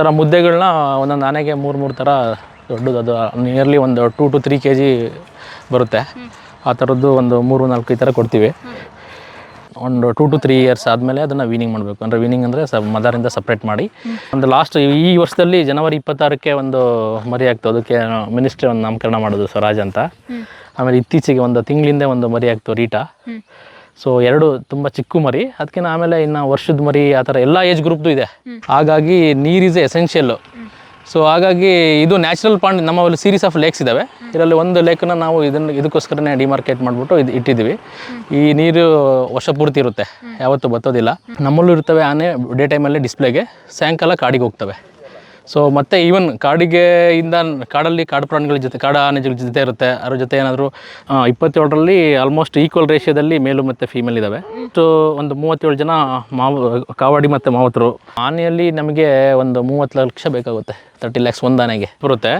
ಥರ ಮುದ್ದೆಗಳನ್ನ ಒಂದೊಂದು ಆನೆಗೆ ಮೂರು ಮೂರು ಥರ ದೊಡ್ಡದು. ಅದು ನಿಯರ್ಲಿ ಒಂದು two to three K G ಬರುತ್ತೆ. ಆ ಥರದ್ದು ಒಂದು ಮೂರು, ನಾಲ್ಕು ಈ ಥರ ಕೊಡ್ತೀವಿ. ಒಂದು ಟೂ ಟು ತ್ರೀ ಇಯರ್ಸ್ ಆದಮೇಲೆ ಅದನ್ನು ವೀನಿಂಗ್ ಮಾಡಬೇಕು. ಅಂದರೆ ವೀನಿಂಗ್ ಅಂದರೆ ಸ ಮದರಿಂದ ಸಪ್ರೇಟ್ ಮಾಡಿ. ಒಂದು ಲಾಸ್ಟ್ ಈ ವರ್ಷದಲ್ಲಿ ಜನವರಿ ಇಪ್ಪತ್ತಾರಕ್ಕೆ ಒಂದು ಮರಿ ಆಗ್ತು. ಅದಕ್ಕೆ ಮಿನಿಸ್ಟ್ರಿ ಒಂದು ನಾಮಕರಣ ಮಾಡೋದು ಸ್ವರಾಜ್ ಅಂತ. ಆಮೇಲೆ ಇತ್ತೀಚೆಗೆ ಒಂದು ತಿಂಗಳಿಂದ ಒಂದು ಮರಿ ಆಗ್ತು ರೀಟಾ. ಸೊ ಎರಡು ತುಂಬ ಚಿಕ್ಕ ಮರಿ. ಅದಕ್ಕಿಂತ ಆಮೇಲೆ ಇನ್ನು ವರ್ಷದ ಮರಿ ಆ ಥರ ಎಲ್ಲ ಏಜ್ ಗ್ರೂಪ್ದು ಇದೆ. ಹಾಗಾಗಿ ನೀರ್ ಇಸ್ ಎಸೆನ್ಷಿಯಲ್ಲು ಸೊ ಹಾಗಾಗಿ ಇದು ನ್ಯಾಚುರಲ್ ಪಾಂಡ್ ನಮ್ಮಲ್ಲಿ ಸೀರೀಸ್ ಆಫ್ ಲೇಕ್ಸ್ ಇದ್ದಾವೆ ಇದರಲ್ಲಿ ಒಂದು ಲೇಕನ್ನ ನಾವು ಇದನ್ನು ಇದಕ್ಕೋಸ್ಕರನೇ ಡಿಮಾರ್ಕೇಟ್ ಮಾಡಿಬಿಟ್ಟು ಇದು ಇಟ್ಟಿದ್ದೀವಿ. ಈ ನೀರು ವರ್ಷ ಪೂರ್ತಿ ಇರುತ್ತೆ ಯಾವತ್ತೂ ಬತ್ತೋದಿಲ್ಲ. ನಮ್ಮಲ್ಲೂ ಇರ್ತವೆ ಆನೆ ಡೇ ಟೈಮಲ್ಲಿ ಡಿಸ್ಪ್ಲೇಗೆ ಸಾಯಂಕಾಲ ಕಾಡಿಗೆ ಹೋಗ್ತವೆ. ಸೊ ಮತ್ತೆ ಈವನ್ ಕಾಡಿಗೆ ಇಂದ ಕಾಡಲ್ಲಿ ಕಾಡು ಪ್ರಾಣಿಗಳ ಜೊತೆ, ಕಾಡು ಆನೆಗಳ ಜೊತೆ ಇರುತ್ತೆ. ಅದ್ರ ಜೊತೆ ಏನಾದರೂ ಇಪ್ಪತ್ತೇಳರಲ್ಲಿ ಆಲ್ಮೋಸ್ಟ್ ಈಕ್ವಲ್ ರೇಷಿಯೋದಲ್ಲಿ ಮೇಲು ಮತ್ತು ಫೀಮೇಲ್ ಇದ್ದಾವೆ ಸೊ ಒಂದು ಮೂವತ್ತೇಳು ಜನ ಮಾವ, ಕಾವಾಡಿ ಮತ್ತು ಮಾವತರು. ಆನೆಯಲ್ಲಿ ನಮಗೆ ಒಂದು ಮೂವತ್ತು ಲಕ್ಷ ಬೇಕಾಗುತ್ತೆ. ತರ್ಟಿ ಲ್ಯಾಕ್ಸ್ ಒಂದು ಆನೆಗೆ ಬರುತ್ತೆ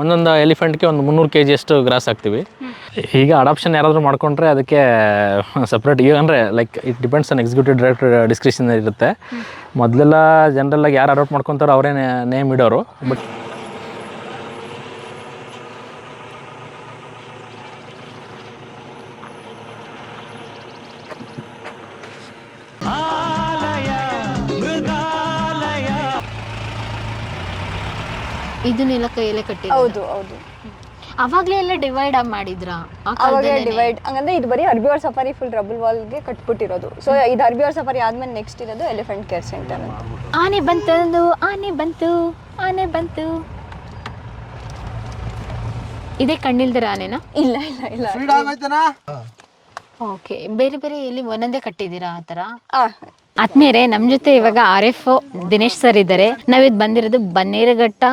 ಒಂದೊಂದು ಎಲಿಫೆಂಟ್ಗೆ ಒಂದು ಮುನ್ನೂರು ಕೆ ಜಿಯಷ್ಟು ಗ್ರಾಸ್ ಹಾಕ್ತೀವಿ ಈಗ ಅಡಾಪ್ಷನ್ ಯಾರಾದರೂ ಮಾಡ್ಕೊಂಡ್ರೆ ಅದಕ್ಕೆ ಸಪ್ರೇಟ್ ಈಗ ಅಂದರೆ like it depends on executive director description ಇರುತ್ತೆ. ಮೊದಲೆಲ್ಲ ಜನರಲ್ಲಾಗಿ ಯಾರು ಅಡಾಪ್ಟ್ ಮಾಡ್ಕೊತಾರೋ ಅವರೇ ನೇಮ್ ಇಡೋರು. ಬಟ್ ಇದನ್ನೆಲ್ಲ ಕೈಯಲ್ಲೇ ಕಟ್ಟಿ ಹೌದು ಹೌದು. ಅವಾಗ್ಲೇ ಎಲ್ಲ ಡಿವೈಡ್ ಮಾಡಿದ್ರ? ಅವಾಗ ಡಿವೈಡ್ ಹಂಗಂದ್ರೆ ಇದು ಬರೀ ಅರ್ಬಿವರ್ ಸಫಾರಿ ಫುಲ್ ರಬಲ್ ವಾಲ್ಗೆ ಕಟ್ಬಿಟ್ಟಿರೋದು. ಸೊ ಇದು ಅರ್ಬಿವರ್ ಸಫಾರಿ ಆದ್ಮೇಲೆ ನೆಕ್ಸ್ಟ್ ಇರೋದು ಎಲಿಫೆಂಟ್ ಕೇರ್ ಸೆಂಟರ್ ಅಂತ. ಆನೆ ಬಂತಂದು ಆನೆ ಬಂತು ಆನೆ ಬಂತು. ಇದೇ ಕಣ್ಣಿಲ್ದಿರ ಆನೆನಾ? ಇಲ್ಲ ಇಲ್ಲ ಇಲ್ಲ. ಓಕೆ ಬೇರೆ ಬೇರೆ ಇಲ್ಲಿ ಒಂದೊಂದೇ ಕಟ್ಟಿದ್ದೀರಾ ಆ ಥರ? ಆ, ಆತ್ಮೀಯರೇ ನಮ್ಮ ಜೊತೆ ಇವಾಗ ಆರ್ ಎಫ್ ದಿನೇಶ್ ಸರ್ ಇದ್ದಾರೆ. ನಾವಿದು ಬಂದಿರೋದು ಬನ್ನೇರಘಟ್ಟ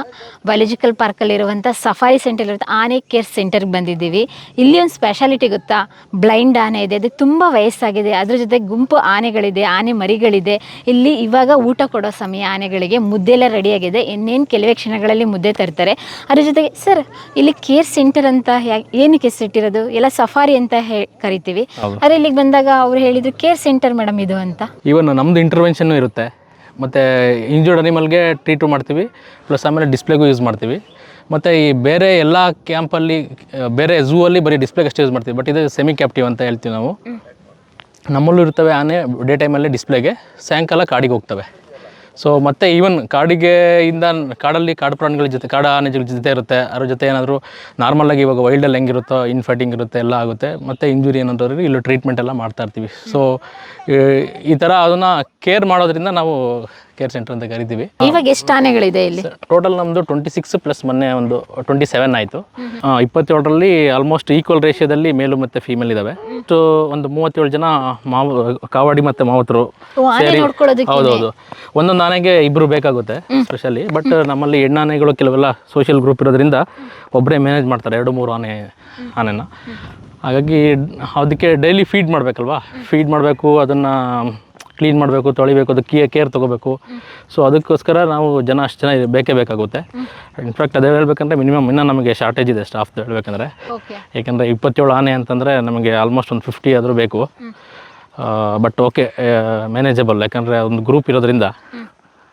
ಬಯಾಲಜಿಕಲ್ ಪಾರ್ಕಲ್ಲಿರುವಂಥ ಸಫಾರಿ ಸೆಂಟರ್ ಇರುತ್ತೆ ಆನೆ ಕೇರ್ ಸೆಂಟರ್ಗೆ ಬಂದಿದ್ದೀವಿ. ಇಲ್ಲಿ ಒಂದು ಸ್ಪೆಷಾಲಿಟಿ ಗೊತ್ತಾ? ಬ್ಲೈಂಡ್ ಆನೆ ಇದೆ. ಅದು ತುಂಬ ವಯಸ್ಸಾಗಿದೆ. ಅದ್ರ ಜೊತೆ ಗುಂಪು ಆನೆಗಳಿದೆ ಆನೆ ಮರಿಗಳಿದೆ. ಇಲ್ಲಿ ಇವಾಗ ಊಟ ಕೊಡೋ ಸಮಯ ಆನೆಗಳಿಗೆ. ಮುದ್ದೆ ಎಲ್ಲ ರೆಡಿಯಾಗಿದೆ. ಇನ್ನೇನು ಕೆಲವೇ ಕ್ಷಣಗಳಲ್ಲಿ ಮುದ್ದೆ ತರ್ತಾರೆ. ಅದ್ರ ಜೊತೆಗೆ ಸರ್ ಇಲ್ಲಿ ಕೇರ್ ಸೆಂಟರ್ ಅಂತ ಏನಕ್ಕೆ ಹೆಸರಿಟ್ಟಿರೋದು? ಎಲ್ಲ ಸಫಾರಿ ಅಂತ ಕರಿತೀವಿ. ಆದರೆ ಇಲ್ಲಿಗೆ ಬಂದಾಗ ಅವ್ರು ಹೇಳಿದ್ರು ಕೇರ್ ಸೆಂಟರ್ ಮೇಡಮ್ ಇದು ಅಂತ. ಈವನ್ ನಮ್ಮದು ಇಂಟರ್ವೆನ್ಷನ್ನು ಇರುತ್ತೆ. ಮತ್ತು ಇಂಜೂರ್ಡ್ ಅನಿಮಲ್ಗೆ ಟ್ರೀಟು ಮಾಡ್ತೀವಿ. ಪ್ಲಸ್ ಆಮೇಲೆ ಡಿಸ್ಪ್ಲೇಗೂ ಯೂಸ್ ಮಾಡ್ತೀವಿ. ಮತ್ತು ಈ ಬೇರೆ ಎಲ್ಲ ಕ್ಯಾಂಪಲ್ಲಿ ಬೇರೆ ಝೂ ಅಲ್ಲಿ ಬರೀ ಡಿಸ್ಪ್ಲೇಗೆ ಅಷ್ಟೇ ಯೂಸ್ ಮಾಡ್ತೀವಿ. ಬಟ್ ಇದು ಸೆಮಿ ಕ್ಯಾಪ್ಟಿವ್ ಅಂತ ಹೇಳ್ತೀವಿ ನಾವು. ನಮ್ಮಲ್ಲೂ ಇರ್ತವೆ ಆನೆ ಡೇ ಟೈಮಲ್ಲಿ ಡಿಸ್ಪ್ಲೇಗೆ ಸಾಯಂಕಾಲ ಕಾಡಿಗೆ ಹೋಗ್ತವೆ. ಸೊ ಮತ್ತು ಈವನ್ ಕಾಡಿಗೆ ಇಂದ ಕಾಡಲ್ಲಿ ಕಾಡು ಪ್ರಾಣಿಗಳ ಜೊತೆ, ಕಾಡ ಆನೆಗಳ ಜೊತೆ ಇರುತ್ತೆ. ಅದ್ರ ಜೊತೆ ಏನಾದರೂ ನಾರ್ಮಲಾಗಿ ಇವಾಗ ವೈಲ್ಡಲ್ಲಿ ಹೆಂಗಿರುತ್ತೋ ಇನ್ಫೈಟಿಂಗ್ ಇರುತ್ತೆ, ಎಲ್ಲ ಆಗುತ್ತೆ. ಮತ್ತು ಇಂಜುರಿ ಏನಾದ್ರು ಇಲ್ಲೂ ಟ್ರೀಟ್ಮೆಂಟ್ ಎಲ್ಲ ಮಾಡ್ತಾ ಇರ್ತೀವಿ. ಸೊ ಈ ಥರ ಅದನ್ನು ಕೇರ್ ಮಾಡೋದ್ರಿಂದ ನಾವು ಕೇರ್ ಸೆಂಟರ್ ಅಂತ ಕರಿತೀವಿ. ಇವಾಗ ಎಷ್ಟು ಆನೆಗಳಿದೆ ಇಲ್ಲಿ? ಟೋಟಲ್ ನಮ್ದು ಟ್ವೆಂಟಿ ಸಿಕ್ಸ್ ಪ್ಲಸ್ ಮೊನ್ನೆ ಒಂದು ಟ್ವೆಂಟಿ ಸೆವೆನ್ ಆಯಿತು ಇಪ್ಪತ್ತೇಳರಲ್ಲಿ ಆಲ್ಮೋಸ್ಟ್ ಈಕ್ವಲ್ ರೇಷಿಯೋದಲ್ಲಿ ಮೇಲು ಮತ್ತೆ ಫೀಮೇಲ್ ಇದ್ದಾವೆ ಸೊ ಒಂದು ಮೂವತ್ತೇಳು ಜನ ಮಾವ ಕಾವಾಡಿ ಮತ್ತೆ ಮಾವತರು ಹೌದೌದು. ಒಂದೊಂದು ಆನೆಗೆ ಇಬ್ರು ಬೇಕಾಗುತ್ತೆ ಸ್ಪೆಷಲಿ ಬಟ್ ನಮ್ಮಲ್ಲಿ ಹೆಣ್ಣಾನೆಗಳು ಕೆಲವೆಲ್ಲ ಸೋಷಿಯಲ್ ಗ್ರೂಪ್ ಇರೋದ್ರಿಂದ ಒಬ್ಬರೇ ಮ್ಯಾನೇಜ್ ಮಾಡ್ತಾರೆ ಎರಡು ಮೂರು ಆನೆ ಆನೆನ. ಹಾಗಾಗಿ ಅದಕ್ಕೆ ಡೈಲಿ ಫೀಡ್ ಮಾಡಬೇಕಲ್ವಾ? ಫೀಡ್ ಮಾಡಬೇಕು ಅದನ್ನು ಕ್ಲೀನ್ ಮಾಡಬೇಕು ತೊಳಿಬೇಕು ಅದಕ್ಕೆ ಕೇರ್ ತೊಗೋಬೇಕು. ಸೊ ಅದಕ್ಕೋಸ್ಕರ ನಾವು ಜನ ಅಷ್ಟು ಜನ ಬೇಕೇ ಬೇಕಾಗುತ್ತೆ. ಇನ್ಫ್ಯಾಕ್ಟ್ ಅದೇ ಹೇಳ್ಬೇಕಂದ್ರೆ ಮಿನಿಮಮ್ ಇನ್ನೂ ನಮಗೆ ಶಾರ್ಟೇಜ್ ಇದೆ ಸ್ಟಾಫ್ ಹೇಳ್ಬೇಕಂದ್ರೆ. ಏಕೆಂದರೆ ಇಪ್ಪತ್ತೇಳು ಆನೆ ಅಂತಂದರೆ ನಮಗೆ ಆಲ್ಮೋಸ್ಟ್ ಒಂದು ಫಿಫ್ಟಿ ಆದರೂ ಬೇಕು. ಬಟ್ ಓಕೆ ಮ್ಯಾನೇಜಬಲ್ ಯಾಕಂದರೆ ಒಂದು ಗ್ರೂಪ್ ಇರೋದ್ರಿಂದ.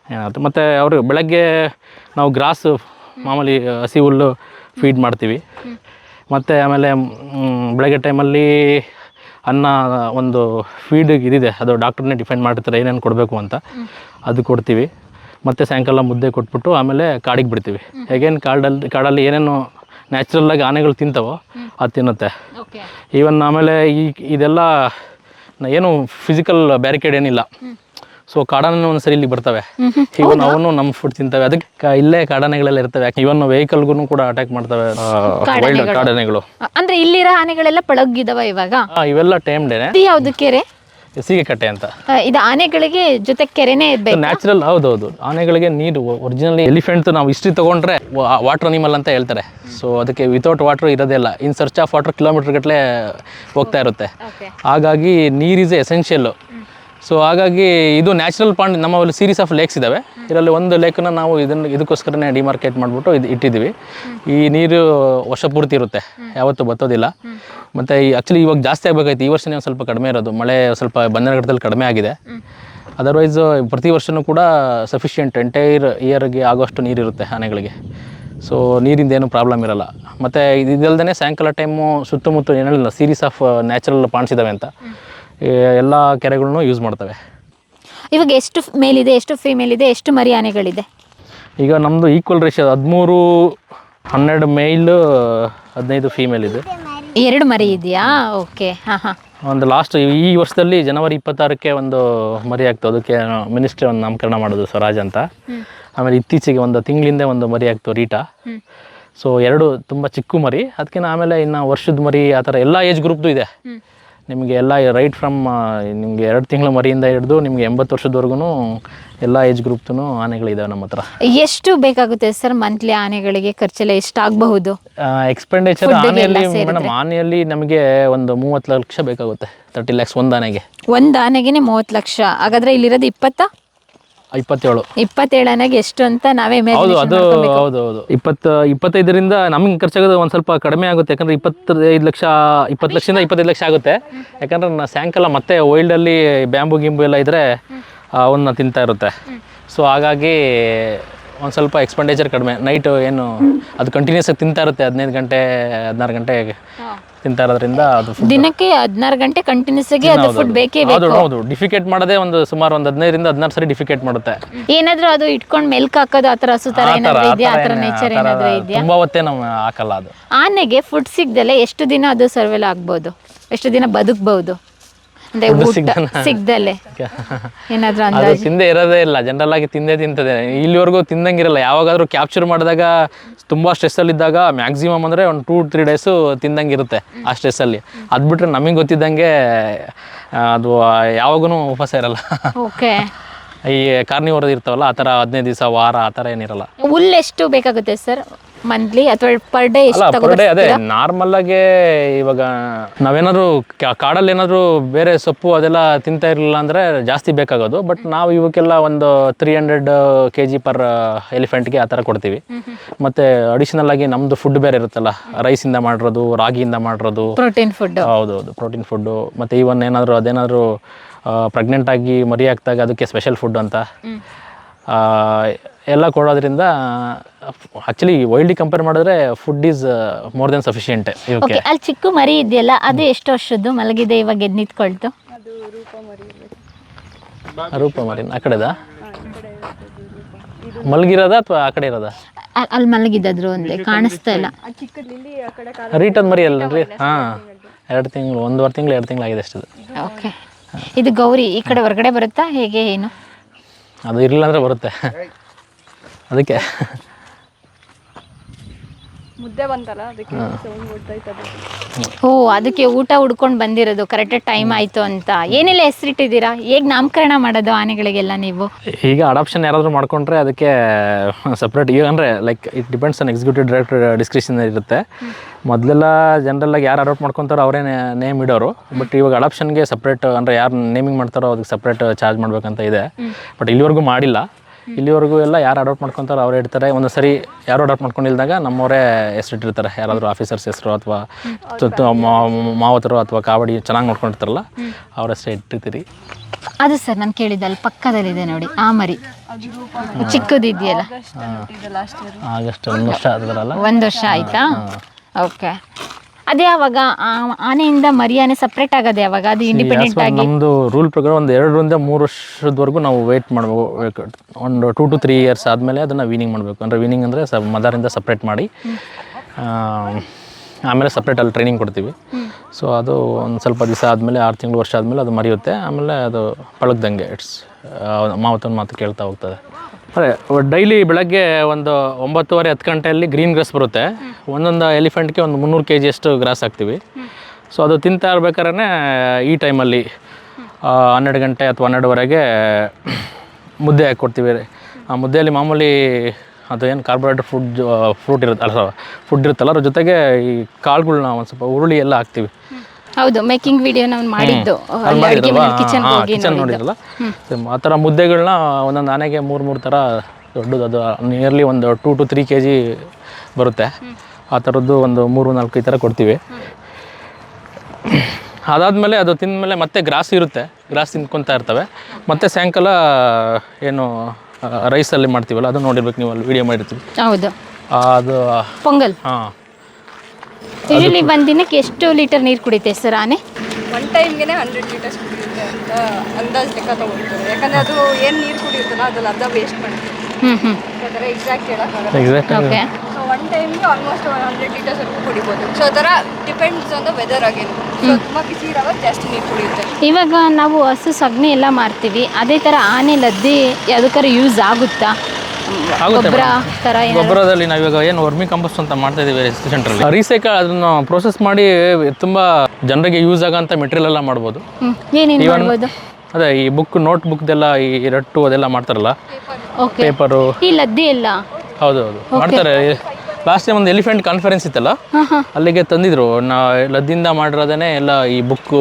ಏನಾಗುತ್ತೆ ಮತ್ತು ಅವರು ಬೆಳಗ್ಗೆ ನಾವು ಗ್ರಾಸ್ ಮಾಮೂಲಿ ಹಸಿ ಹುಲ್ಲು ಫೀಡ್ ಮಾಡ್ತೀವಿ. ಮತ್ತು ಆಮೇಲೆ ಬೆಳಗ್ಗೆ ಟೈಮಲ್ಲಿ ಅನ್ನ ಒಂದು ಫೀಡ್ ಇದಿದೆ. ಅದು ಡಾಕ್ಟರ್ನೇ ಡಿಫೈನ್ ಮಾಡಿರ್ತಾರೆ ಏನೇನು ಕೊಡಬೇಕು ಅಂತ. ಅದು ಕೊಡ್ತೀವಿ. ಮತ್ತು ಸಾಯಂಕಾಲ ಮುದ್ದೆ ಕೊಟ್ಬಿಟ್ಟು ಆಮೇಲೆ ಕಾಡಿಗೆ ಬಿಡ್ತೀವಿ. ಹೇಗೇನು ಕಾಡಲ್ಲಿ ಕಾಡಲ್ಲಿ ಏನೇನು ನ್ಯಾಚುರಲ್ಲಾಗಿ ಆನೆಗಳು ತಿಂತಾವೋ ಅದು ತಿನ್ನುತ್ತೆ. ಈವನ್ ಆಮೇಲೆ ಈ ಇದೆಲ್ಲ ಏನು ಫಿಸಿಕಲ್ ಬ್ಯಾರಿಕೇಡ್ ಏನಿಲ್ಲ. ಸೊ ಕಾಡಾನೆ ಒಂದ್ಸರಿ ಇಲ್ಲಿ ಬರ್ತವೆ. ಇವನ್ ಅವನು ನಮ್ ಫುಡ್ ತಿಂತವೆ. ಅದಕ್ಕೆ ಇಲ್ಲೇ ಕಾಡಾನೆಗಳೆಲ್ಲ ಇರ್ತವೆ. ಇವನ್ ವೆಹಿಕಲ್ಗೂ ಕೂಡ ಅಟ್ಯಾಕ್ ಮಾಡ್ತವೆ. ವೈಲ್ಡ್ ಕಾಡಾನೆಗಳು. ಅಂದ್ರೆ ಇಲ್ಲಿರೋ ಆನೆಗಳೆಲ್ಲ ಪಳಗಿದವ ಇವಾಗ? ಆ, ಇವೆಲ್ಲ ಟೈಮ್ಡೇನೆ ಇದು ಯಾವ್ದು? ಕೆರೆ? ಸೀಗೆ ಕಟ್ಟೆ ಅಂತ. ಇದು ಆನೆಗಳಿಗೆ ಜೊತೆ ಕೆರೆನೇ ಇರ್ಬೇಕು? ನ್ಯಾಚುರಲ್ ಹೌದೌದು. ಆನೆಗಳಿಗೆ ನೀರು ಒರಿಜಿನಲಿ ಎಲಿಫೆಂಟ್ ನಾವು ಹಿಸ್ಟ್ರಿ ತಗೊಂಡ್ರೆ ವಾಟರ್ ಅನಿಮಲ್ ಅಂತ ಹೇಳ್ತಾರೆ. ಸೊ ಅದಕ್ಕೆ ವಿತೌಟ್ ವಾಟರ್ ಇರೋದೇ ಇಲ್ಲ. In search of water kilometer ಗಟ್ಟಲೆ ಹೋಗ್ತಾ ಇರುತ್ತೆ. ಓಕೆ ಹಾಗಾಗಿ ನೀರ್ ಇಸ್ ಎಸೆನ್ಷಿಯಲ್ಲು ಸೊ ಹಾಗಾಗಿ ಇದು ನ್ಯಾಚುರಲ್ ಪಾಂಡ್ ನಮ್ಮಲ್ಲಿ ಸೀರೀಸ್ ಆಫ್ ಲೇಕ್ಸ್ ಇದ್ದಾವೆ ಇದರಲ್ಲಿ ಒಂದು ಲೇಕನ್ನ ನಾವು ಇದನ್ನು, ಇದಕ್ಕೋಸ್ಕರನೇ ಡಿಮಾರ್ಕೇಟ್ ಮಾಡಿಬಿಟ್ಟು ಇದು ಇಟ್ಟಿದ್ದೀವಿ. ಈ ನೀರು ವರ್ಷ ಪೂರ್ತಿ ಇರುತ್ತೆ. ಯಾವತ್ತೂ ಬತ್ತೋದಿಲ್ಲ. ಮತ್ತು ಈ ಆ್ಯಕ್ಚುಲಿ ಇವಾಗ ಜಾಸ್ತಿ ಆಗಬೇಕಾಯ್ತು. ಈ ವರ್ಷನೇ ಒಂದು ಸ್ವಲ್ಪ ಕಡಿಮೆ ಇರೋದು. ಮಳೆ ಸ್ವಲ್ಪ ಬಂದನಗರದಲ್ಲಿ ಕಡಿಮೆ ಆಗಿದೆ. ಅದರ್ವೈಸ್ ಪ್ರತಿ ವರ್ಷವೂ ಕೂಡ ಸಫಿಷಿಯೆಂಟ್ ಎಂಟೈರ್ ಇಯರ್ಗೆ ಆಗೋಷ್ಟು ನೀರಿರುತ್ತೆ ಆನೆಗಳಿಗೆ. ಸೊ ನೀರಿಂದ ಏನು ಪ್ರಾಬ್ಲಮ್ ಇರಲ್ಲ. ಮತ್ತು ಇದಲ್ದೇ ಸಾಯಂಕಾಲ ಟೈಮು ಸುತ್ತಮುತ್ತ ಏನಿಲ್ಲ ಸೀರೀಸ್ ಆಫ್ ನ್ಯಾಚುರಲ್ ಪಾಂಡ್ಸ್ ಇದ್ದಾವೆ ಅಂತ. ಎಲ್ಲ ಕೆರೆಗಳನ್ನೂ ಯೂಸ್ ಮಾಡ್ತವೆ. ಇವಾಗ ಎಷ್ಟು ಮೇಲಿದೆ ಎಷ್ಟು ಫೀಮೇಲ್ ಇದೆ ಎಷ್ಟು ಮರಿ ಆನೆಗಳಿದೆ ಈಗ ನಮ್ಮದು ಈಕ್ವಲ್ ರೇಷಿಯೋ ಹದಿಮೂರು ಹನ್ನೆರಡು ಮೇಲ್ ಹದಿನೈದು ಫೀಮೇಲ್ ಇದೆ. ಎರಡು ಮರಿ ಇದೆಯಾ? ಓಕೆ ಹಾಂ ಹಾಂ. ಒಂದು ಲಾಸ್ಟ್ ಈ ವರ್ಷದಲ್ಲಿ ಜನವರಿ ಇಪ್ಪತ್ತಾರಕ್ಕೆ ಒಂದು ಮರಿ ಆಗ್ತು. ಅದಕ್ಕೆ ಮಿನಿಸ್ಟ್ರಿ ಒಂದು ನಾಮಕರಣ ಮಾಡೋದು ಸ್ವರಾಜ್ ಅಂತ. ಆಮೇಲೆ ಇತ್ತೀಚೆಗೆ ಒಂದು ತಿಂಗಳಿಂದ ಒಂದು ಮರಿ ಆಗ್ತು ರೀಟಾ. ಸೊ ಎರಡು ತುಂಬ ಚಿಕ್ಕ ಮರಿ. ಅದಕ್ಕಿಂತ ಆಮೇಲೆ ಇನ್ನು ವರ್ಷದ ಮರಿ ಆ ಥರ ಎಲ್ಲ ಏಜ್ ಗ್ರೂಪ್ದು ಇದೆ. ನಿಮಗೆ ಎಲ್ಲ ರೈಟ್ ಫ್ರಮ್ ನಿಮಗೆ ಎರಡು ತಿಂಗಳ ಮರಿಯಿಂದ ಹಿಡಿದು ನಿಮಗೆ ಎಂಬತ್ತು ವರ್ಷದವರೆಗೂ ಎಲ್ಲ ಏಜ್ ಗ್ರೂಪ್ದು ಆನೆಗಳಿದ್ದಾವೆ ನಮ್ಮ ಹತ್ರ. ಎಷ್ಟು ಬೇಕಾಗುತ್ತೆ ಸರ್ ಮಂತ್ಲಿ ಆನೆಗಳಿಗೆ ಖರ್ಚೆಲ್ಲ ಎಷ್ಟಾಗಬಹುದು? ಎಕ್ಸ್ಪೆಂಡಿಚರ್ ಆನೆಯಲ್ಲಿ? ಮೇಡಮ್ ಆನೆಯಲ್ಲಿ ನಮಗೆ ಒಂದು ಮೂವತ್ತು ಲಕ್ಷ ಬೇಕಾಗುತ್ತೆ ತರ್ಟಿ ಲ್ಯಾಕ್ಸ್ ಒಂದು ಆನೆಗೆ. ಒಂದು ಆನೆಗೆ ಮೂವತ್ತು ಲಕ್ಷ. ಹಾಗಾದ್ರೆ ಇಲ್ಲಿರೋದು ಇಪ್ಪತ್ತ? ಇಪ್ಪತ್ತೇಳು. ಇಪ್ಪತ್ತೇಳು ಆನೆಗೆ ಎಷ್ಟು ಅಂತ ನಾವೇ ಹೌದು ಅದು. ಹೌದು ಹೌದು. ಇಪ್ಪತ್ತು ಇಪ್ಪತ್ತೈದರಿಂದ ನಮ್ಗೆ ಖರ್ಚಾಗೋದು ಒಂದು ಸ್ವಲ್ಪ ಕಡಿಮೆ ಆಗುತ್ತೆ. ಯಾಕಂದ್ರೆ ಇಪ್ಪತ್ತೈದು ಲಕ್ಷ ಇಪ್ಪತ್ತು ಲಕ್ಷದಿಂದ ಇಪ್ಪತ್ತೈದು ಲಕ್ಷ ಆಗುತ್ತೆ. ಯಾಕಂದ್ರೆ ನಾ ಸಾಯಂಕಾಲ ಮತ್ತೆ ವೈಲ್ಡಲ್ಲಿ ಬ್ಯಾಂಬು ಗಿಂಬು ಎಲ್ಲ ಇದ್ದರೆ ಅವನ್ನ ತಿಂತಾ ಇರುತ್ತೆ. ಸೊ ಹಾಗಾಗಿ ಒಂದು ಸ್ವಲ್ಪ ಎಕ್ಸ್ಪೆಂಡಿಚರ್ ಕಡಿಮೆ. ನೈಟು ಏನು ಅದು ಕಂಟಿನ್ಯೂಸ್ ಆಗಿ ತಿಂತಾ ಇರುತ್ತೆ. ಹದಿನೈದು ಗಂಟೆ ಹದಿನಾರು ಗಂಟೆ ತಿಂತಾ ಇರೋದ್ರಿಂದ ಅದು food- ದಿನಕ್ಕೆ ಹದಿನಾರು ಗಂಟೆ ಕಂಟಿನ್ಯೂಸ್ ಆಗಿ ಅದು ಫುಡ್ ಬೇಕೇ ಬೇಕು. ಹೌದು. ಡಿಫಿಕೇಟ್ ಮಾಡೋದೇ ಒಂದು ಸುಮಾರು ಒಂದು ಹದಿನೈದರಿಂದ ಹದಿನಾರು ಸರಿ ಡಿಫಿಕೇಟ್ ಮಾಡುತ್ತೆ. ಏನಾದ್ರೂ ಅದು ಇಟ್ಕೊಂಡ್ ಮೆಲ್ಕ್ ಹಾಕೋದು ಆತರ ಸುತರ ಆ ಥರ ಏನಾದ್ರೂ ಆ ಇದೆಯಾ? ಥರ ಆತರ ಏನ್- ನೇಚರ್ ಆ ಥರ ಏನಾದ್ರೂ ಇದೆಯಾ? ತುಂಬಾ ಹೊತ್ತೇ ನಾವು ಹಾಕಲ್ಲ ಅದು. ಆನೆಗೆ ಫುಡ್ ಸಿಗ್ದಲೆ ಎಷ್ಟು ದಿನ ಅದು ಸರ್ವೆಲ್ ಆಗ್ಬೋದು? ಎಷ್ಟು ದಿನ ಬದುಕ್ಬಹುದು ಅಂದ್ರೆ ಊಟ? ಸಿಗ್ದಲೆ. ಏನಾದ್ರೂ ಅದು ಅಂದಾಜು? ತಿಂದೇ ಇರೋದೇ ಇಲ್ಲ. ಜನರಲ್ ಆಗಿ ತಿಂದೇ ತಿಂತದೆ. ಇಲ್ಲಿವರೆಗೂ ತಿಂದಂಗಿರಲ್ಲ. ಯಾವಾಗಾದ್ರೂ ಕ್ಯಾಪ್ಚರ್ ಮಾಡಿದಾಗ ತುಂಬಾ ಸ್ಟ್ರೆಸ್ ಅಲ್ಲಿ ಇದ್ದಾಗ ಮ್ಯಾಕ್ಸಿಮಮ್ ಅಂದ್ರೆ ಒಂದು ಟೂ ತ್ರೀ ಡೇಸು ತಿಂದಂಗಿರುತ್ತೆ ಆ ಸ್ಟ್ರೆಸ್ಸಲ್ಲಿ ಅದ್ ಬಿಟ್ರೆ ನಮಗೆ ಗೊತ್ತಿದ್ದಂಗೆ ಆ, ಅದು ಯಾವಾಗೂ ಉಪವಾಸ ಇರಲ್ಲ. ಓಕೆ. ಈ ಕಾರ್ನಿವರ್ ಇರ್ತಾವಲ್ಲ ಆ ಥರ ಹದಿನೈದು ದಿವಸ ವಾರ ಆ ಥರ ಏನಿರಲ್ಲ. ಹುಲ್ಲು ಎಷ್ಟು ಬೇಕಾಗುತ್ತೆ ಸರ್? ಮಂತ್ಲಿ ಅಥವಾ ಪರ್ ಡೇ ಅಲ್ಲ ಎಷ್ಟು ಅದೇ ನಾರ್ಮಲ್ ಆಗಿ ಇವಾಗ ನಾವೇನಾದ್ರು ಕಾ- ಕಾಡಲ್ಲಿ ಏನಾದ್ರು ಬೇರೆ ಸೊಪ್ಪು ಅದೆಲ್ಲ ತಿಂತಾ ಇರಲಿಲ್ಲ ಅಂದ್ರೆ ಜಾಸ್ತಿ ಬೇಕಾಗೋದು. ಬಟ್ ನಾವು ಇವಕ್ಕೆಲ್ಲ ಒಂದು three hundred K G per ಎಲಿಫೆಂಟ್ಗೆ ಆ ಥರ ಕೊಡ್ತೀವಿ. ಮತ್ತೆ ಅಡಿಷನಲ್ ಆಗಿ ನಮ್ದು ಫುಡ್ ಬೇರೆ ಇರುತ್ತಲ್ಲ ರೈಸಿಂದ ಮಾಡಿರೋದು ರಾಗಿಯಿಂದ ಮಾಡಿರೋದು. ಪ್ರೋಟೀನ್ ಫುಡ್ ಹೌದು ಹೌದು ಪ್ರೋಟೀನ್ ಫುಡ್ಡು ಮತ್ತೆ ಈವನ್ ಏನಾದರೂ ಅದೇನಾದರೂ ಪ್ರೆಗ್ನೆಂಟ್ ಆಗಿ ಮರಿ ಹಾಕ್ದಾಗ ಅದಕ್ಕೆ ಸ್ಪೆಷಲ್ ಫುಡ್ ಅಂತ. ಎಲ್ಲ ಕೊಡೋದ್ರಿಂದ ಆಕ್ಚುಲಿ ವೈಲ್ಡ್ ಕಂಪೇರ್ ಮಾಡಿದ್ರೆ food is more than sufficient okay ಅಲ್ಲಿ ಚಿಕ್ಕ ಮರಿ ಇದೆಯಲ್ಲ ಅದು ಎಷ್ಟು ವರ್ಷದ್ದು ಮಲಗಿದೆ ಇವಾಗ ಎದ್ದು ನಿಂತ್ಕೊಳ್ತು? ರೂಪ ಮರಿ ಆ ಕಡೆದ? ಮಲಗಿರೋದ ಅಥವಾ ಆ ಕಡೆ ಇರೋದ? ಅಲ್- ಅಲ್ಲಿ ಮಲಗಿದ್ರು ಒಂದೇ ಕಾಣಿಸ್ತಾ ಇಲ್ಲ. ರೀಟನ್ ಮರಿ ಅಲ್ರಿ ಹಾಂ. ಎರಡು ತಿಂಗಳು ಒಂದೂವರೆ ತಿಂಗಳು ಎರಡು ತಿಂಗಳು ಆಗಿದೆ ಅಷ್ಟದು ಓಕೆ ಇದು ಗೌರಿ ಈ ಕಡೆ ಹೊರಗಡೆ ಬರುತ್ತಾ ಹೇಗೆ ಏನು? ಅದು ಇರಲಿಲ್ಲ ಅಂದರೆ ಬರುತ್ತೆ. ಅದಕ್ಕೆ ಮುದ್ದೆ ಬಂತಲ್ಲ ಅದಕ್ಕೆ ಸೌಂಡ್ ಓ ಅದಕ್ಕೆ ಊಟ ಹುಡ್ಕೊಂಡು ಬಂದಿರೋದು ಕರೆಕ್ಟ್ ಟೈಮ್ ಆಯ್ತು ಅಂತ. ಏನೆಲ್ಲ ಹೆಸರಿಟ್ಟಿದ್ದೀರಾ? ಹೇಗ್ ನಾಮಕರಣ ಮಾಡೋದು ಆನೆಗಳಿಗೆಲ್ಲ ನೀವು? ಈಗ ಅಡಾಪ್ಷನ್ ಯಾರಾದರೂ ಮಾಡ್ಕೊಂಡ್ರೆ ಅದಕ್ಕೆ ಸಪ್ರೇಟ್ ಈಗ ಅಂದರೆ like it depends on executive director description ಇರುತ್ತೆ. ಮೊದಲೆಲ್ಲ ಜನರಲ್ಲಾಗಿ ಯಾರು ಅಡಾಪ್ಟ್ ಮಾಡ್ಕೊತಾರೋ ಅವರೇ ನೇಮ್ ಇಡೋರು. ಬಟ್ ಇವಾಗ ಅಡಾಪ್ಷನ್ಗೆ ಸಪ್ರೇಟ್ ಅಂದರೆ ಯಾರು ನೇಮಿಂಗ್ ಮಾಡ್ತಾರೋ ಅದಕ್ಕೆ ಸಪ್ರೇಟ್ ಚಾರ್ಜ್ ಮಾಡಬೇಕಂತ ಇದೆ. ಬಟ್ ಇಲ್ಲಿವರೆಗೂ ಮಾಡಿಲ್ಲ. ಇಲ್ಲಿವರೆಗೂ ಎಲ್ಲ ಯಾರು ಅಡಾಪ್ಟ್ ಮಾಡ್ಕೊತಾರೋ ಅವ್ರು ಇಡ್ತಾರೆ. ಒಂದು ಸರಿ ಯಾರು ಅಡಾಪ್ಟ್ ಮಾಡ್ಕೊಂಡಿಲ್ದಾಗ ನಮ್ಮವರೇ ಹೆಸರಿಟ್ಟಿರ್ತಾರೆ. ಯಾರಾದರೂ ಆಫೀಸರ್ಸ್ ಹೆಸರು ಅಥವಾ ಮಾವತರು ಅಥವಾ ಕಾವಡಿ ಚೆನ್ನಾಗಿ ನೋಡ್ಕೊಂಡಿರ್ತಾರಲ್ಲ ಅವ್ರ ಹೆಸರು ಇಟ್ಟಿರ್ತೀರಿ. ಅದು ಸರ್ ನಾನು ಕೇಳಿದ್ದೆ ಅಲ್ಲಿ ಪಕ್ಕದಲ್ಲಿದೆ ನೋಡಿ ಆ ಮರಿ. ಚಿಕ್ಕದಿದೆಯಲ್ಲ. ಆಗಸ್ಟ್ ಒಂದು ವರ್ಷ ಆದ್ರಲ್ಲ. ಒಂದು ವರ್ಷ ಆಯ್ತಾ? ಓಕೆ ಅದೇ ಯಾವಾಗ ಆನೆಯಿಂದ ಮರಿ ಆನೆ ಸಪ್ರೇಟ್ ಆಗೋದು ಯಾವಾಗ ಅದು ಇಂಡಿಪೆಂಡೆಂಟ್ ಆಗಿ. ನಮ್ಮದು ರೂಲ್ ಪ್ರಕಾರ ಒಂದು ಎರಡರಿಂದ ಮೂರು ವರ್ಷದವರೆಗೂ ನಾವು ವೇಟ್ ಮಾಡಬೇಕು ಒಂದು ಟೂ ಟು ತ್ರೀ ಇಯರ್ಸ್ ಆದಮೇಲೆ ಅದನ್ನು ವೀನಿಂಗ್ ಮಾಡಬೇಕು. ಅಂದರೆ ವೀನಿಂಗ್ ಅಂದರೆ ಸ ಮದರಿಂದ ಸಪ್ರೇಟ್ ಮಾಡಿ ಆಮೇಲೆ ಸಪ್ರೇಟ್ ಅಲ್ಲಿ ಟ್ರೈನಿಂಗ್ ಕೊಡ್ತೀವಿ. ಸೊ ಅದು ಒಂದು ಸ್ವಲ್ಪ ದಿವಸ ಆದಮೇಲೆ ಆರು ತಿಂಗಳು ವರ್ಷ ಆದಮೇಲೆ ಅದು ಮರಿಯುತ್ತೆ. ಆಮೇಲೆ ಅದು ಪಳಗ್ದಂಗೆ ಇಟ್ಸ್ ಮಾವತನ ಮಾತು ಕೇಳ್ತಾ ಹೋಗ್ತದೆ. ಅದೇ ಡೈಲಿ ಬೆಳಗ್ಗೆ ಒಂದು ಒಂಬತ್ತುವರೆ ಹತ್ತು ಗಂಟೆಯಲ್ಲಿ ಗ್ರೀನ್ ಗ್ರಾಸ್ ಬರುತ್ತೆ. ಒಂದೊಂದು ಎಲಿಫೆಂಟ್ಗೆ ಒಂದು ಮುನ್ನೂರು ಕೆ ಜಿಯಷ್ಟು ಗ್ರಾಸ್ ಹಾಕ್ತೀವಿ. ಸೊ ಅದು ತಿಂತಾ ಇರ್ಬೇಕಾದ್ರೆ ಈ ಟೈಮಲ್ಲಿ ಹನ್ನೆರಡು ಗಂಟೆ ಅಥವಾ ಹನ್ನೆರಡುವರೆಗೆ ಮುದ್ದೆ ಹಾಕಿ ಕೊಡ್ತೀವಿ ಆ ಮುದ್ದೆಯಲ್ಲಿ ಮಾಮೂಲಿ ಅದು ಏನು ಕಾರ್ಬೋಹೈಡ್ರೇಟ್ ಫುಡ್ ಫ್ರೂಟ್ ಇರುತ್ತೆ ಅಲ್ಲ ಫುಡ್ ಇರುತ್ತಲ್ಲ ಅದ್ರ ಜೊತೆಗೆ ಈ ಕಾಳುಗಳ್ನ ಒಂದು ಸ್ವಲ್ಪ ಹುರುಳಿ ಎಲ್ಲ ಹಾಕ್ತೀವಿ. ಹೌದು ಮೇಕಿಂಗ್ ವಿಡಿಯೋ ನಾವು ಮಾಡಿದ್ದು. ಅಲ್ಲಿ ಅಡುಗೆ ಮಾಡಿದ್ರಲ್ವಾ? ಕಿಚನ್ ಹೋಗಿ ಕಿಚನ್ ನೋಡಿದ್ರಲ್ಲ? Same ಆ ಥರ ಮುದ್ದೆಗಳನ್ನ ಒಂದೊಂದು ಆನೆಗೆ ಮೂರು ಮೂರು ಥರ ದೊಡ್ಡದು ಅದು ನಿಯರ್ಲಿ ಒಂದು two to three K G ಬರುತ್ತೆ ಆ ಥರದ್ದು ಒಂದು ಮೂರು ನಾಲ್ಕು ಈ ಥರ ಕೊಡ್ತೀವಿ. ಅದಾದಮೇಲೆ ಅದು ತಿಂದಮೇಲೆ ಮತ್ತೆ ಗ್ರಾಸ್ ಇರುತ್ತೆ. ಗ್ರಾಸ್ ತಿನ್ಕೊತಾ ಇರ್ತವೆ. ಮತ್ತೆ ಸಾಯಂಕಾಲ ಏನು ರೈಸಲ್ಲಿ ಮಾಡ್ತೀವಲ್ಲ ಅದು ನೋಡಿರ್ಬೇಕು ನೀವು ಅಲ್ಲಿ ವೀಡಿಯೋ ಮಾಡಿರ್ತೀವಿ. ಹೌದು. ಆ, ಅದು ಪೊಂಗಲ್. ಹಾಂ. ಯೂಶಲಿ ಒಂದು ದಿನಕ್ಕೆ ಎಷ್ಟು ಲೀಟರ್ ನೀರು ಕುಡಿತೆ ಸರ್ ಆನೆ? ಒನ್ ಟೈಮ್ಗೆ ಹಂಡ್ರೆಡ್ ಲೀಟರ್ಸ್ ಕುಡಿಯುತ್ತೆ ಅಂತ ಅಂದಾಜು ಲೆಕ್ಕ ತಗೊಳ್ತಾರೆ ಯಾಕಂದರೆ ಅದು ಏನು ನೀರು ಕುಡಿಯುತ್ತಲ್ಲ ಅದ್ರಲ್ಲಿ ಅರ್ಧ ವೇಸ್ಟ್ ಮಾಡ್ತೀವಿ. ಹ್ಞೂ ಹ್ಞೂ ಆ ಎಕ್ಸಾಕ್ಟ್ ಹೇಳೋಕ್ಕಾಗಲ್ಲ. ಓಕೆ ಸೊ ಒನ್ ಟೈಮ್ಗೆ ಆಲ್ಮೋಸ್ಟ್ ಒನ್ ಹಂಡ್ರೆಡ್ ಲೀಟರ್ಸ್ವರೆಗೂ ಕುಡಿಬೋದು. ಸೊ ಆ ಥರ depends on the weather again so ತುಂಬ ಬಿಸಿ ಇರೋವಾಗ ಜಾಸ್ತಿ ನೀರು ಕುಡಿಯುತ್ತೆ. ಇವಾಗ ನಾವು ಹಸು ಸಗಣಿ ಎಲ್ಲ ಮಾರ್ತೀವಿ. ಅದೇ ಥರ ಆನೆ ಲದ್ದಿ ಯಾವುದಕ್ಕಾರ ಯೂಸ್ ಆಗುತ್ತೆ? ಗೊಬ್ಬರ ಥರ ಏನಾದ್ರು? ಗೊಬ್ಬರದಲ್ಲಿ ನಾವೀಗ ಏನು ವರ್ಮಿ ಕಂಪೋಸ್ಟ್ ಅಂತ ಮಾಡ್ತಾ ಇದೀವಿ ಸೆಂಟ್ರಲ್ಲಿ ರೀಸೈಕಲ್ ಅದನ್ನ ಪ್ರೋಸೆಸ್ ಮಾಡಿ ತುಂಬಾ ಜನರಿಗೆ ಯೂಸ್ ಆಗಂತ ಮೆಟೀರಿಯಲ್ ಎಲ್ಲ ಮಾಡ್ಬೋದು. ಹ್ಞೂ ಏನೇನು Even- ಮಾಡ್ಬೋದು? ಅದೇ ಈ ಬುಕ್ ನೋಟ್ ಬುಕ್ದೆಲ್ಲ ಈ ರಟ್ಟು ಅದೆಲ್ಲ ಮಾಡ್ತಾರಲ್ಲ? ಓಕೆ ಪೇಪರು ಈ ಲದ್ದಿ ಎಲ್ಲ? ಹೌದು ಹೌದು. ಮಾಡ್ತಾರೆ. ಲಾಸ್ಟ್ ಟೈಮ್ ಒಂದು ಎಲಿಫೆಂಟ್ ಕಾನ್ಫರೆನ್ಸ್ ಇತ್ತಲ್ಲ? ಹಾಂ ಹಾಂ. ಅಲ್ಲಿಗೆ ತಂದಿದ್ರು. ನಾ ಲದ್ದಿಂದ ಮಾಡಿರೋದೇ ಎಲ್ಲ ಈ ಬುಕ್ಕು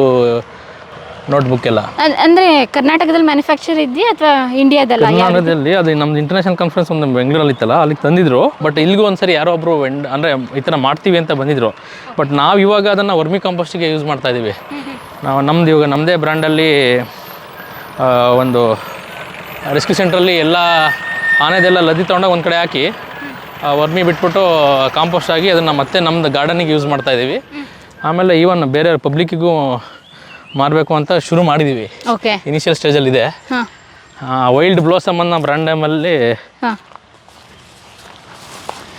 ನೋಟ್ ಬುಕ್ ಎಲ್ಲ ಅಂದ್ರೆ ಕರ್ನಾಟಕದಲ್ಲಿ ಮ್ಯಾನುಫ್ಯಾಕ್ಚರ್ ಇದ್ದಿ ಅಥವಾ ಇಂಡಿಯಾದಲ್ಲ ಕರ್ನಾಟಕದಲ್ಲಿ ಅದು ನಮ್ದು ಇಂಟರ್ನ್ಯಾಷನಲ್ ಕಾನ್ಫರೆನ್ಸ್ ಒಂದು ಬೆಂಗಳೂರಲ್ಲಿ ಇತ್ತಲ್ಲ ಅಲ್ಲಿಗೆ ತಂದಿದ್ರು. ಬಟ್ ಇಲ್ಲಿಗೂ ಒಂದ್ಸರಿ ಯಾರೋ ಒಬ್ರು ವೆಂಡ್ ಅಂದರೆ ಈ ಥರ ಮಾಡ್ತೀವಿ ಅಂತ ಬಂದಿದ್ರು. ಬಟ್ ನಾವು ಇವಾಗ ಅದನ್ನು ವರ್ಮಿ ಕಾಂಪೋಸ್ಟಿಗೆ ಯೂಸ್ ಮಾಡ್ತಾ ಇದೀವಿ. ನಾವು ನಮ್ದು ಇವಾಗ ನಮ್ಮದೇ ಬ್ರ್ಯಾಂಡಲ್ಲಿ ಒಂದು ರೆಸ್ಕ್ಯೂ ಸೆಂಟ್ರಲ್ಲಿ ಎಲ್ಲ ಆನೆದೆಲ್ಲ ಲದ್ದಿ ತೊಗೊಂಡಾಗ ಒಂದು ಕಡೆ ಹಾಕಿ ಆ ವರ್ಮಿ ಬಿಟ್ಬಿಟ್ಟು ಕಾಂಪೋಸ್ಟ್ ಆಗಿ ಅದನ್ನು ಮತ್ತೆ ನಮ್ಮದು ಗಾರ್ಡನಿಗೆ ಯೂಸ್ ಮಾಡ್ತಾ ಇದ್ದೀವಿ ಆಮೇಲೆ ಈವನ್ ಬೇರೆ ಪಬ್ಲಿಕ್ಕಿಗೂ ಮಾರಬೇಕು ಅಂತ ಶುರು ಮಾಡಿದ್ದೀವಿ ಓಕೆ ಇನಿಷಿಯಲ್ ಸ್ಟೇಜಲ್ಲಿ ಇದೆ. ವೈಲ್ಡ್ ಬ್ಲೋಸಮ್ ಅನ್ನೋ ಬ್ರ್ಯಾಂಡ್ ನೇಮಲ್ಲಿ ಹಾಂ.